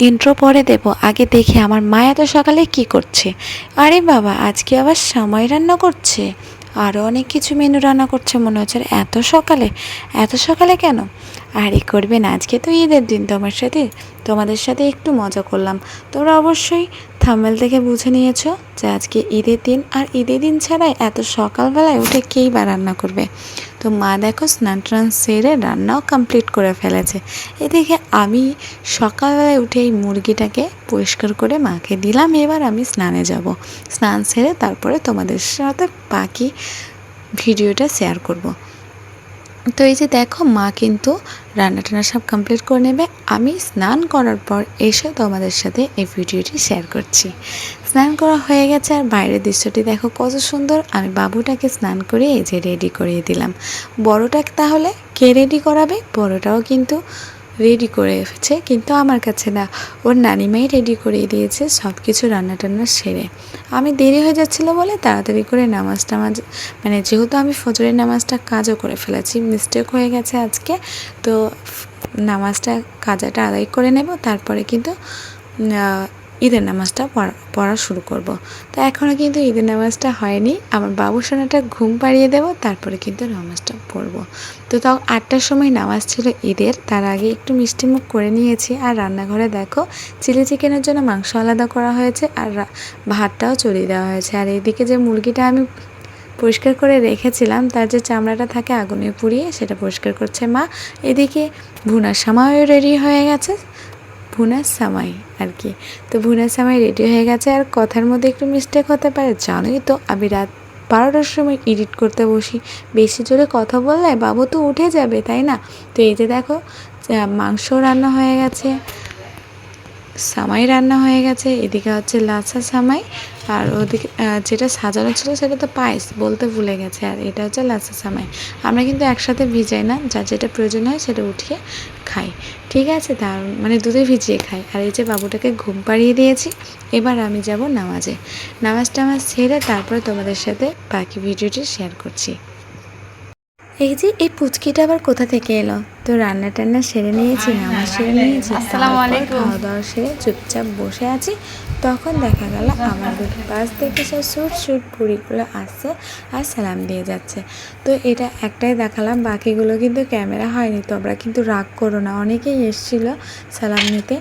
Intro পরে দেব, আগে দেখি আমার মা এত সকালে কি করছে। আরে বাবা, আজকে আবার সময় রান্না করছে। আরও অনেক কিছু মেনু রান্না করছে মনে হচ্ছে, এত সকালে এত সকালে কেন? আরে করবে না, আজকে তো ঈদের দিন তোমার সাথে, তোমাদের সাথে একটু মজা করলাম। তোমরা অবশ্যই থামেল থেকে বুঝে নিয়েছো যে আজকে ঈদের দিন, আর ঈদের দিন ছাড়াই এত সকালবেলায় উঠে কেই বা রান্না করবে। তো মা দেখো স্নান টান সেরে রান্নাও কমপ্লিট করে ফেলেছে। এদিকে আমি সকালবেলায় উঠে এই মুরগিটাকে পরিষ্কার করে মাকে দিলাম, এবার আমি স্নানে যাব। স্নান সেরে তারপরে তোমাদের সাথে পাখি ভিডিওটা শেয়ার করব। তো এই যে দেখো, মা কিন্তু রান্না টান্না সব কমপ্লিট করে নেবে। আমি স্নান করার পর এসে তোমাদের সাথে এই ভিডিওটি শেয়ার করছি। স্নান করা হয়ে গেছে আর বাইরের দৃশ্যটি দেখো কত সুন্দর। আমি বাবুটাকে স্নান করে এই যে রেডি করিয়ে দিলাম। বড়টাকে তাহলে কে রেডি করাবে? বড়োটাও কিন্তু রেডি করে এসেছে, কিন্তু আমার কাছে না। ওর নানিমাই রেডি করে দিয়েছে সব কিছু রান্না টান্না সেরে। আমি দেরি হয়ে যাচ্ছিল বলে তাড়াতাড়ি করে নামাজ টামাজ মানে যেহেতু আমি ফজরের নামাজটা কাজও করে ফেলেছি মিস্টেক হয়ে গেছে আজকে, তো নামাজটা কাজাটা আদায় করে নেব, তারপরে কিন্তু ঈদের নামাজটা পড়া পড়া শুরু করব। তো এখনও কিন্তু ঈদের নামাজটা হয়নি। আমার বাবু সোনাটা ঘুম পাড়িয়ে দেবো, তারপরে কিন্তু নামাজটা পড়ব। তো তখন আটটার সময় নামাজ ছিল ঈদের, তার আগে একটু মিষ্টিমুখ করে নিয়েছি। আর রান্নাঘরে দেখো, চিলি চিকেনের জন্য মাংস আলাদা করা হয়েছে, আর ভাতটাও চড়িয়ে দেওয়া হয়েছে। আর এইদিকে যে মুরগিটা আমি পরিষ্কার করে রেখেছিলাম, তার যে চামড়াটা থাকে আগুনে পুড়িয়ে সেটা পরিষ্কার করছে মা। এদিকে ভুনার সময়ও রেডি হয়ে গেছে। ভুনার সামাই আর কি। তো ভুনার সামাই রেডি হয়ে গেছে আর কথার মধ্যে একটু মিস্টেক হতে পারে, জানোই তো। আমি রাত বারোটার সময় এডিট করতে বসি। বেশি জোরে কথা বললে বাবু তো উঠে যাবে, তাই না? তো এই যে দেখো মাংস রান্না হয়ে গেছে, সামাই রান্না হয়ে গেছে। এদিকে হচ্ছে লাচা সামাই আর ওদিকে যেটা সাজানো ছিল সেটা তো পায়েস, বলতে ভুলে গেছে। আর এটা হচ্ছে লাচা সামাই। আমরা কিন্তু একসাথে ভিজাই না, যার যেটা প্রয়োজন হয় সেটা উঠিয়ে খাই। ঠিক আছে, তার মানে দুধে ভিজিয়ে খাই। আর এই যে বাবুটাকে ঘুম পাড়িয়ে দিয়েছি, এবার আমি যাব নামাজে। নামাজ টামাজ সেরে তারপরে তোমাদের সাথে বাকি ভিডিওটি শেয়ার করছি। এই যে, এই পুচকিটা আবার কোথা থেকে এলো? তো রান্না টান্না সেরে নিয়েছি নামাজ সেরে নিয়েছি। আসসালামু আলাইকুম। খাওয়া দাওয়া সেরে চুপচাপ বসে আছি। তখন দেখা গেল আমার দুটো পাশ থেকে সব সুট সুট পুরিগুলো আসছে আর সালাম দিয়ে যাচ্ছে। তো এটা একটাই দেখালাম বাকিগুলো কিন্তু ক্যামেরা হয়নি। তোমরা কিন্তু রাগ করো না অনেকেই এসেছিল সালাম নিতে।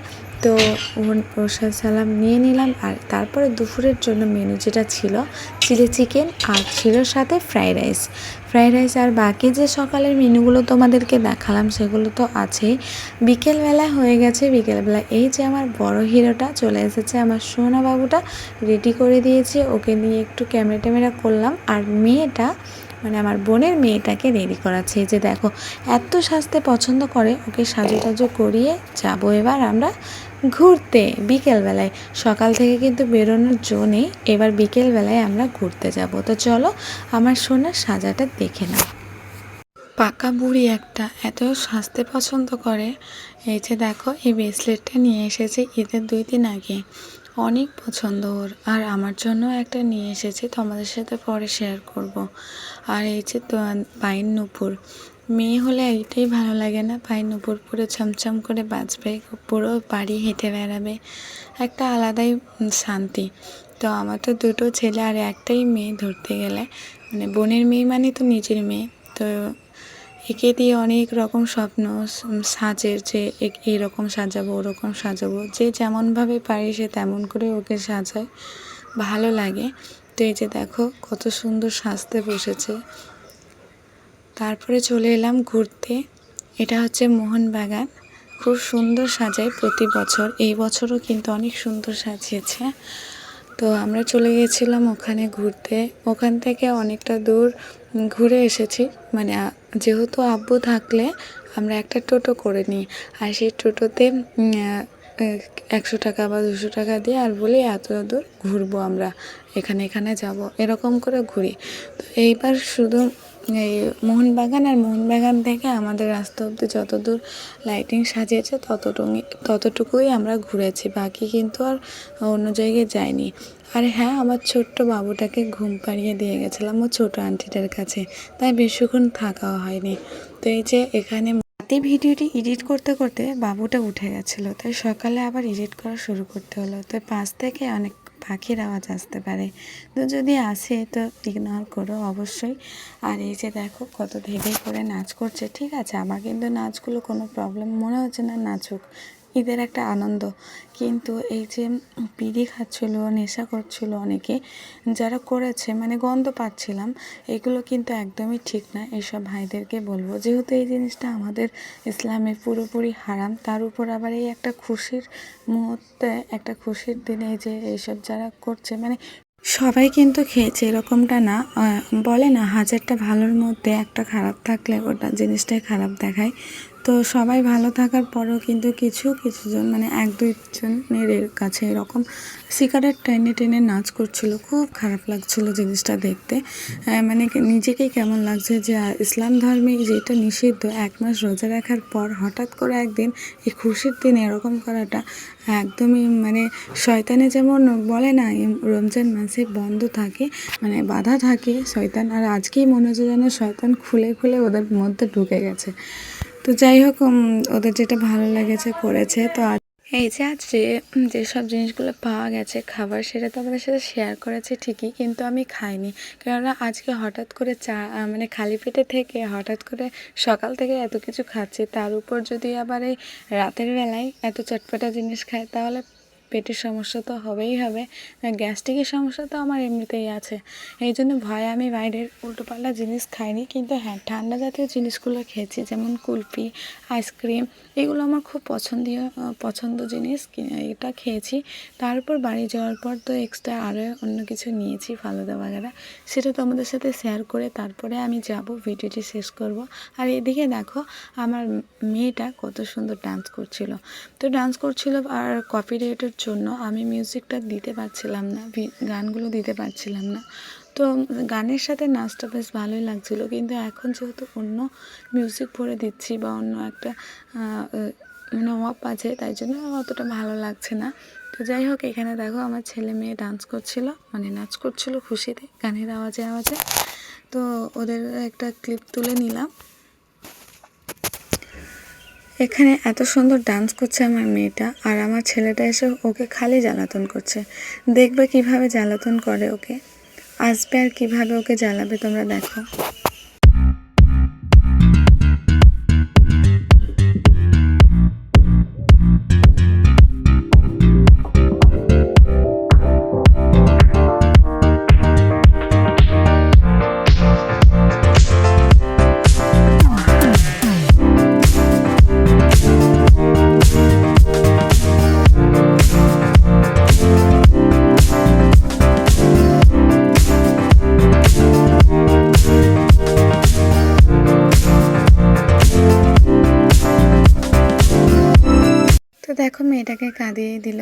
তো ওর- সাথে সালাম নিয়ে নিলাম। আর তারপরে দুপুরের জন্য মেনু যেটা ছিল চিলি চিকেন আর ছিল সাথে ফ্রাইড রাইস ফ্রাইড রাইস আর বাকি যে সকালের মেনুগুলো তোমাদেরকে দেখালাম, সেগুলো তো আছেই। বিকেলবেলা হয়ে গেছে, বিকেলবেলা এই যে আমার বড় হিরোটা চলে এসেছে, আমার সোনা বাবুটা রেডি করে দিয়েছি। ওকে নিয়ে একটু ক্যামেরা ট্যামেরা করলাম। আর মেয়েটা মানে আমার বোনের মেয়েটাকে রেডি করাচ্ছে। যে দেখো, এত সাজতে পছন্দ করে, ওকে সাজু টাজু করিয়ে যাব এবার আমরা ঘুরতে বিকেলবেলায়। সকাল থেকে কিন্তু বেরোনোর জো নেই, এবার বিকেলবেলায় আমরা ঘুরতে যাব। তো চলো, আমার সোনার সাজাটা দেখে নাও। পাকা বুড়ি একটা, এত সাজতে পছন্দ করে। এই যে দেখো, এই ব্রেসলেটটা নিয়ে এসেছে ঈদের দুই দিন আগে। অনেক পছন্দ ওর। আর আমার জন্য একটা নিয়ে এসেছে, তোমাদের সাথে পরে শেয়ার করব। আর এই যে তো পাইন নুপুর মেয়ে হলে এইটাই ভালো লাগে না পাইন নুপুর পুরো ছমছম করে বাঁচবে পুরো বাড়ি হেঁটে বেড়াবে। একটা আলাদাই শান্তি। তো আমার তো দুটো ছেলে আর একটাই মেয়ে ধরতে গেলে। মানে বোনের মেয়ে মানে তো নিজের মেয়ে। তো একে দিয়ে অনেক রকম স্বপ্ন সাজের যে এ- এইরকম সাজাবো, ওরকম সাজাবো। যে যেমনভাবে পারে সে তেমন করে ওকে সাজায়। ভালো লাগে। তো এই যে দেখো, কত সুন্দর সাজতে বসেছে। তারপরে চলে এলাম ঘুরতে। এটা হচ্ছে মোহনবাগান। খুব সুন্দর সাজায় প্রতি বছর। এই বছরও কিন্তু অনেক সুন্দর সাজিয়েছে। তো আমরা চলে গিয়েছিলাম ওখানে ঘুরতে। ওখান থেকে অনেকটা দূর ঘুরে এসেছি। মানে যেহেতু আব্বু থাকলে আমরা একটা টোটো করে নিই। আর সেই টোটোতে একশো টাকা বা দুশো টাকা দিয়ে আর বলি, এত দূর ঘুরবো আমরা। এখানে এখানে যাব। এরকম করে ঘুরি। তো এইবার শুধু এই মোহনবাগান আর মোহনবাগান থেকে আমাদের রাস্তা অবধি যত দূর লাইটিং সাজিয়েছে ততটুকুই ততটুকুই আমরা ঘুরেছি। বাকি কিন্তু আর অন্য জায়গায় যাইনি। আর হ্যাঁ আমার ছোট্ট বাবুটাকে ঘুম পাড়িয়ে দিয়ে গেছিলাম ও ছোটো আন্টিটার কাছে। তাই বেশিক্ষণ থাকাও হয়নি। তো এই যে এখানে রাতে ভিডিওটি এডিট করতে করতে বাবুটা উঠে গেছিল। তাই সকালে আবার এডিট করা শুরু করতে হলো। তো পাশ থেকে অনেক পাখির আওয়াজ আসতে পারে। তো যদি আসে, তো ইগনোর করো অবশ্যই। আর এই যে দেখো, কত ধীরে করে নাচ করছে, ঠিক আছে? আমার কিন্তু নাচগুলো কোনো প্রবলেম মনে হচ্ছে না নাচুক। ঈদের একটা আনন্দ। কিন্তু এই যে বিড়ি খাচ্ছিলো, নেশা করছিল অনেকে, যারা করেছে মানে গন্ধ পাচ্ছিলাম, এগুলো কিন্তু একদমই ঠিক না। এইসব ভাইদেরকে বলব, যেহেতু এই জিনিসটা আমাদের ইসলামে পুরোপুরি হারাম, তার উপর আবার এই একটা খুশির মুহূর্তে, একটা খুশির দিনে যে এইসব যারা করছে মানে সবাই কিন্তু খেয়েছে, এরকমটা না। বলে না, হাজারটা ভালোর মধ্যে একটা খারাপ থাকলে ওটা জিনিসটাই খারাপ দেখায়। তো সবাই ভালো থাকার পরেও কিন্তু কিছু, কিছুজন মানে এক, দুইজনের কাছে এরকম সিগারেট টেনে টেনে নাচ করছিল। খুব খারাপ লাগছিল জিনিসটা দেখতে। মানে নিজেকেই কেমন লাগছে যে ইসলাম ধর্মে যেটা নিষিদ্ধ, এক মাস রোজা রাখার পর হঠাৎ করে একদিন এই খুশির দিন এরকম করাটা একদমই মানে শয়তানে যেমন বলে না রমজান মাসে বন্ধ থাকে মানে বাধা থাকে শয়তান, আর আজকেই মনে হচ্ছে যেন শয়তান খুলে খুলে ওদের মধ্যে ঢুকে গেছে। তো যাই হোক ওদের যেটা ভালো লেগেছে করেছে, তো এই যে আজকে যেসব জিনিসগুলো পাওয়া গেছে, খাবার সেটা তো আমাদের সাথে শেয়ার করেছে ঠিকই, কিন্তু আমি খাইনি। কেননা আজকে হঠাৎ করে চা মানে খালি পেটে থেকে হঠাৎ করে সকাল থেকে এত কিছু খাচ্ছি, তার উপর যদি আবার এই রাতের বেলায় এত চটপটা জিনিস খায় তাহলে পেটের সমস্যা তো হবেই হবে। গ্যাস্ট্রিকের সমস্যা তো আমার এমনিতেই আছে। এই জন্য ভয়ে আমি বাইরের উল্টোপাল্টা জিনিস খাইনি। কিন্তু হ্যাঁ ঠান্ডা জাতীয় জিনিসগুলো খেয়েছি, যেমন কুলফি আইসক্রিম, এগুলো আমার খুব পছন্দীয়, পছন্দ জিনিস। এটা খেয়েছি। তারপর বাড়ি যাওয়ার পর তো এক্সট্রা আরও অন্য কিছু নিয়েছি, ফালুদা বাগেরা। সেটা তোমাদের সাথে শেয়ার করে তারপরে আমি যাব, ভিডিওটি শেষ করব। আর এদিকে দেখো, আমার মেয়েটা কত সুন্দর ডান্স করছিল। তো ডান্স করছিল আর কপিরাইটের জন্য আমি মিউজিকটা দিতে পারছিলাম না গানগুলো দিতে পারছিলাম না। তো গানের সাথে নাচটা বেশ ভালোই লাগছিল, কিন্তু এখন যেহেতু অন্য মিউজিক ভরে দিচ্ছি বা অন্য একটা মানে ওয়াপ আছে, তাই জন্য অতটা ভালো লাগছে না। তো যাই হোক, এখানে দেখো আমার ছেলে মেয়ে ডান্স করছিল মানে নাচ করছিল খুশিতে, গানের আওয়াজে আওয়াজে। তো ওদের একটা ক্লিপ তুলে নিলাম। এখানে এত সুন্দর ডান্স করছে আমার মেয়েটা, আর আমার ছেলেটা এসে ওকে খালি জ্বালাতন করছে। দেখবে কীভাবে জ্বালাতন করে ওকে। আসবে আর কীভাবে ওকে জ্বালাবে তোমরা দেখো। কাঁদিয়ে দিল।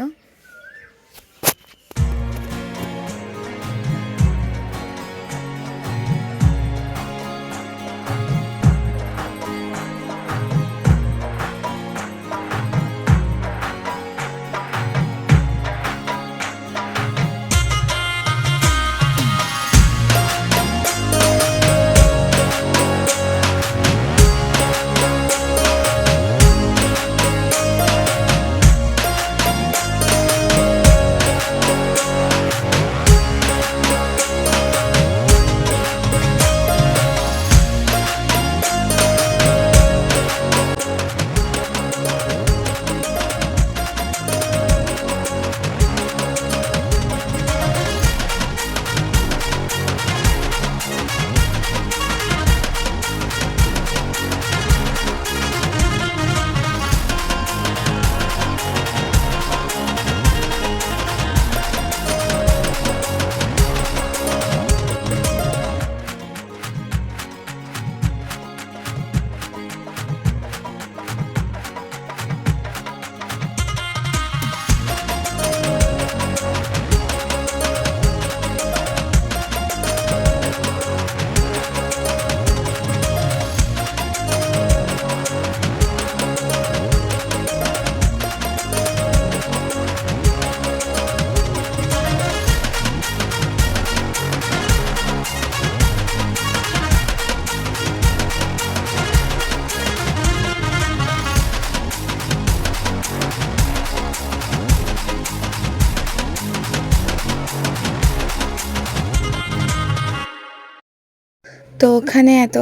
তো ওখানে এত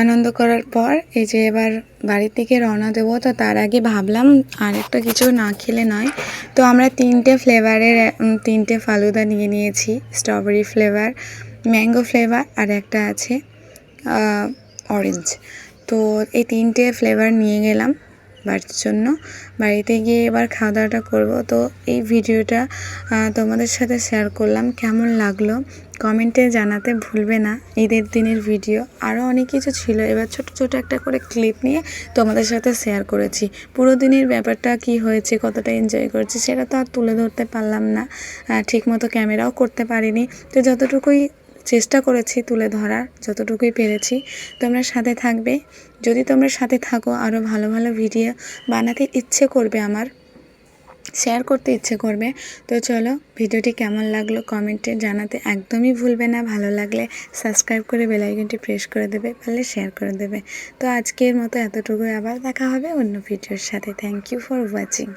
আনন্দ করার পর, এই যে এবার বাড়ির থেকে রওনা দেবো, তো তার আগে ভাবলাম আর একটা কিছু না খেলে নয়। তো আমরা তিনটে ফ্লেভারের তিনটে ফালুদা নিয়ে নিয়েছি। স্ট্রবেরি ফ্লেভার, ম্যাঙ্গো ফ্লেভার আর একটা আছে অরেঞ্জ। তো এই তিনটে ফ্লেভার নিয়ে গেলাম বাড়ির জন্য। বাড়িতে গিয়ে এবার খাওয়া দাওয়াটা করব। তো এই ভিডিওটা তোমাদের সাথে শেয়ার করলাম। কেমন লাগল? কমেন্টে জানাতে ভুলবে না। ঈদের দিনের ভিডিও আরও অনেক কিছু ছিল। এবার ছোট ছোট একটা করে ক্লিপ নিয়ে তোমাদের সাথে শেয়ার করেছি। পুরো দিনের ব্যাপারটা কি হয়েছে, কতটা এনজয় করেছি, সেটা তো আর তুলে ধরতে পারলাম না। ঠিক মতো ক্যামেরাও করতে পারিনি। তো যতটুকুই চেষ্টা করেছি তুলে ধরার, যতটুকুই পেরেছি, তোমরা সাথে থাকবে। যদি তোমরা সাথে থাকো আরও ভালো ভালো ভিডিও বানাতে ইচ্ছে করবে আমার। শেয়ার করতে ইচ্ছে করবে। তো চলো, ভিডিওটি কেমন লাগল কমেন্টে জানাতে একদমই ভুলবে না। ভালো লাগলে সাবস্ক্রাইব করে বেলাইকনটি প্রেস করে দেবে, পারলে শেয়ার করে দেবে। তো আজকের মতো এতটুকু আবার দেখা হবে অন্য ভিডিওর সাথে। Thank you for watching